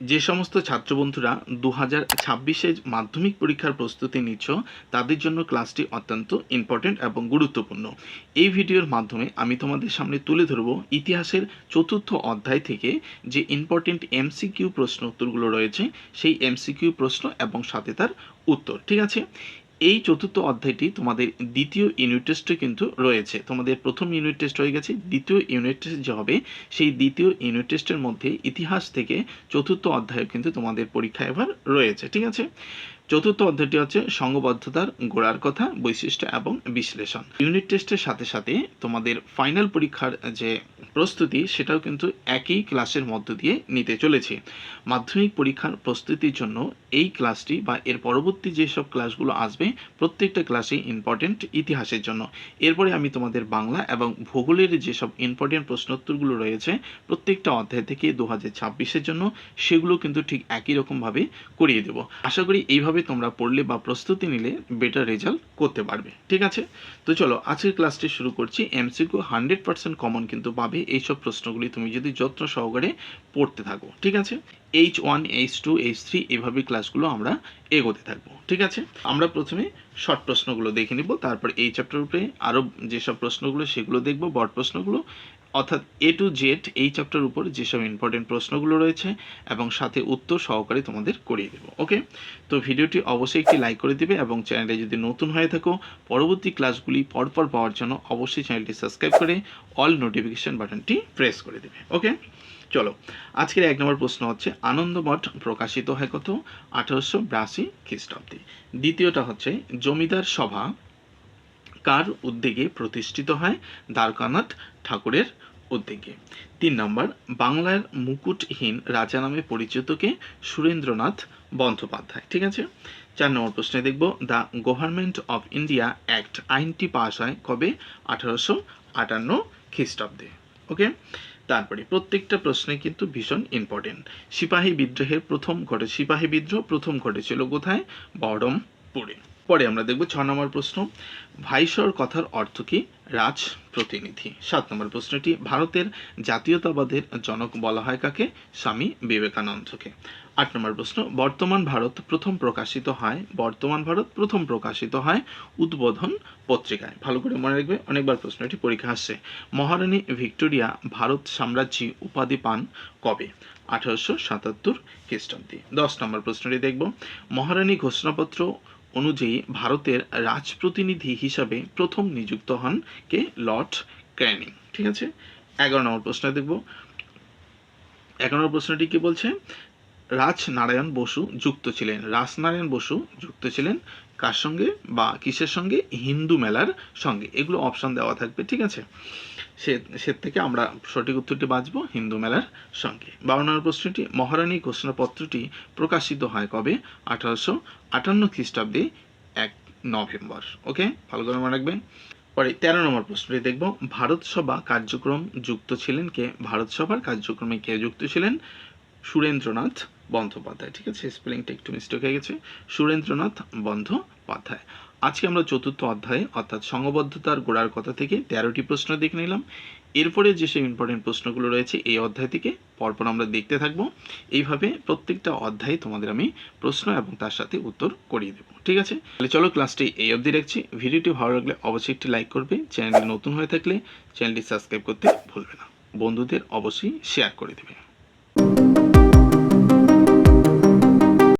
যে সমস্ত ছাত্রবন্ধুরা দু হাজার ছাব্বিশে মাধ্যমিক পরীক্ষার প্রস্তুতি নিচ্ছ, তাদের জন্য ক্লাসটি অত্যন্ত ইম্পর্টেন্ট এবং গুরুত্বপূর্ণ। এই ভিডিওর মাধ্যমে আমি তোমাদের সামনে তুলে ধরব ইতিহাসের চতুর্থ অধ্যায় থেকে যে ইম্পর্টেন্ট এমসিকিউ প্রশ্ন উত্তরগুলো রয়েছে, সেই এমসিকিউ প্রশ্ন এবং সাথে তার উত্তর, ঠিক আছে? এই চতুর্থ অধ্যায়টি তোমাদের দ্বিতীয় ইউনিট টেস্টে কিন্তু রয়েছে। তোমাদের প্রথম ইউনিট টেস্ট হয়ে গেছে, দ্বিতীয় ইউনিট টেস্ট যে হবে, সেই দ্বিতীয় ইউনিট টেস্টের মধ্যে ইতিহাস থেকে চতুর্থ অধ্যায় কিন্তু তোমাদের পরীক্ষায় এবার রয়েছে, ঠিক আছে? চতুর্থ অধ্যায়টি হচ্ছে সংঘবদ্ধতার গোড়ার কথা, বৈশিষ্ট্য এবং বিশ্লেষণ। ইউনিট টেস্টের সাথে সাথে তোমাদের ফাইনাল পরীক্ষার যে প্রস্তুতি, সেটাও কিন্তু একই ক্লাসের মধ্য দিয়ে নিতে চলেছে। মাধ্যমিক পরীক্ষার প্রস্তুতির জন্য এই ক্লাসটি বা এর পরবর্তী যেসব ক্লাসগুলো আসবে, প্রত্যেকটা ক্লাসই ইম্পর্টেন্ট ইতিহাসের জন্য। এরপরে আমি তোমাদের বাংলা এবং ভূগোলের যেসব ইম্পর্টেন্ট প্রশ্নোত্তরগুলো রয়েছে, প্রত্যেকটা অধ্যায় থেকে দু হাজার জন্য, সেগুলো কিন্তু ঠিক একই রকমভাবে করিয়ে দেবো। আশা করি এইভাবে তোমরা পড়লে বা প্রস্তুতি নিলে বেটার রেজাল্ট করতে পারবে, ঠিক আছে? তো চলো, আজকের ক্লাসটি শুরু করছি। এমসিকিউ হান্ড্রেড পার্সেন্ট কমন কিন্তু পাবে। এইসব প্রশ্নগুলি তুমি যদি যত্ন সহকারে পড়তে থাকো, ঠিক আছে? H one H two H three এভাবে ক্লাসগুলো আমরা এগোতে থাকব, ঠিক আছে? আমরা প্রথমে শর্ট প্রশ্নগুলো দেখে নিব, তারপর এই চ্যাপ্টার উপরে আরও যেসব প্রশ্নগুলো, সেগুলো দেখব, বড় প্রশ্নগুলো অর্থাৎ এ টু জেড এই চ্যাপ্টার উপর যেসব ইম্পর্টেন্ট প্রশ্নগুলো রয়েছে এবং সাথে উত্তর সহকারে তোমাদের করিয়ে দেবো ওকে তো ভিডিওটি অবশ্যই একটি লাইক করে দিবে এবং চ্যানেলে যদি নতুন হয়ে থাকো, পরবর্তী ক্লাসগুলি পরপর পাওয়ার জন্য অবশ্যই চ্যানেলটি সাবস্ক্রাইব করে অল নোটিফিকেশন বাটনটি প্রেস করে দেবে ওকে চলো, আজকের এক নম্বর প্রশ্ন হচ্ছে, আনন্দমঠ প্রকাশিত হয় কত? আঠারোশো বিরাশি খ্রিস্টাব্দে। দ্বিতীয়টা হচ্ছে, জমিদার সভা কার উদ্যোগে প্রতিষ্ঠিত হয়? দ্বারকানাথ ঠাকুরের উদ্যোগে। তিন নম্বর, বাংলার মুকুটহীন রাজা নামে পরিচিতকে সুরেন্দ্রনাথ বন্দ্যোপাধ্যায়। ঠিক আছে? চার নম্বর প্রশ্নে দেখব, the Government of India Act আইনটি পাস হয় কবে? আঠারোশো আটান্ন খ্রিস্টাব্দে। ওকে? তারপরে প্রত্যেকটা প্রশ্নে কিন্তু ভীষণ ইম্পর্টেন্ট সিপাহী বিদ্রোহের প্রথম ঘটে, সিপাহী বিদ্রোহ প্রথম ঘটেছিল কোথায়? বহরমপুরে। পরে আমরা দেখব ছ নম্বর প্রশ্ন। ভাইসর কথার অর্থ কি? রাজ প্রতিনিধি সাত নম্বর প্রশ্নটি, ভারতের জাতীয়তাবাদের জনক বলা হয় কাকে? স্বামী বিবেকানন্দকে। আট নম্বর প্রশ্ন, বর্তমান ভারত প্রথম প্রকাশিত হয়, বর্তমান ভারত প্রথম প্রকাশিত হয় উদ্বোধন পত্রিকায়। ভালো করে মনে রাখবে, অনেকবার প্রশ্নটি পরীক্ষা আসছে। মহারানী ভিক্টোরিয়া ভারত সাম্রাজ্য উপাধি পান কবে? আঠারোশো সাতাত্তর খ্রিস্টাব্দে। দশ নম্বর প্রশ্নটি দেখব। মহারানী ঘোষণাপত্র অনুযায়ী ভারতের রাজপ্রতিনিধি হিসাবে প্রথম নিযুক্ত হন কে? লর্ড ক্যানিং ঠিক আছে? এগারো নম্বর প্রশ্ন দেখব। এগারো নম্বর প্রশ্নটি কি বলছে? রাজনারায়ণ বসু যুক্ত ছিলেন। রাজনারায়ণ বসু যুক্ত ছিলেন কার সঙ্গে? বা কিসের সঙ্গে? হিন্দু মেলার সঙ্গে। এগুলো অপশন দেওয়া থাকবে, ঠিক আছে? সে সে থেকে আমরা সঠিক উত্তরটি বাঁচবো হিন্দু মেলার সঙ্গে। বারো নম্বর প্রশ্নটি, মহারানী ঘোষণাপত্রটি প্রকাশিত হয় কবে? আঠারোশো আটান্ন খ্রিস্টাব্দে এক নভেম্বর। ওকে? ভালো করে মনে রাখবেন। পরে তেরো নম্বর প্রশ্নটি দেখব। ভারত সভা কার্যক্রম যুক্ত ছিলেন কে? ভারত সভার কার্যক্রমে কে যুক্ত ছিলেন? সুরেন্দ্রনাথ বন্দ্যোপাধ্যায়, ঠিক আছে? স্পেলিংটা একটু মিস্টেক হয়ে গেছে। সুরেন্দ্রনাথ বন্দ্যোপাধ্যায়। আজকে আমরা চতুর্থ অধ্যায়ে, অর্থাৎ সংঘবদ্ধতার গোড়ার কথা থেকে তেরোটি প্রশ্ন দেখে নিলাম। এরপরে যেসব ইম্পর্টেন্ট প্রশ্নগুলো রয়েছে এই অধ্যায় থেকে পরপর আমরা দেখতে থাকব। এইভাবে প্রত্যেকটা অধ্যায়ে তোমাদের আমি প্রশ্ন এবং তার সাথে উত্তর করিয়ে দেবো, ঠিক আছে? তাহলে চলো ক্লাসটি এই অবধি রাখছি। ভিডিওটি ভালো লাগলে অবশ্যই একটি লাইক করবে। চ্যানেলটি নতুন হয়ে থাকলে চ্যানেলটি সাবস্ক্রাইব করতে ভুলবে না। বন্ধুদের অবশ্যই শেয়ার করে দেবে।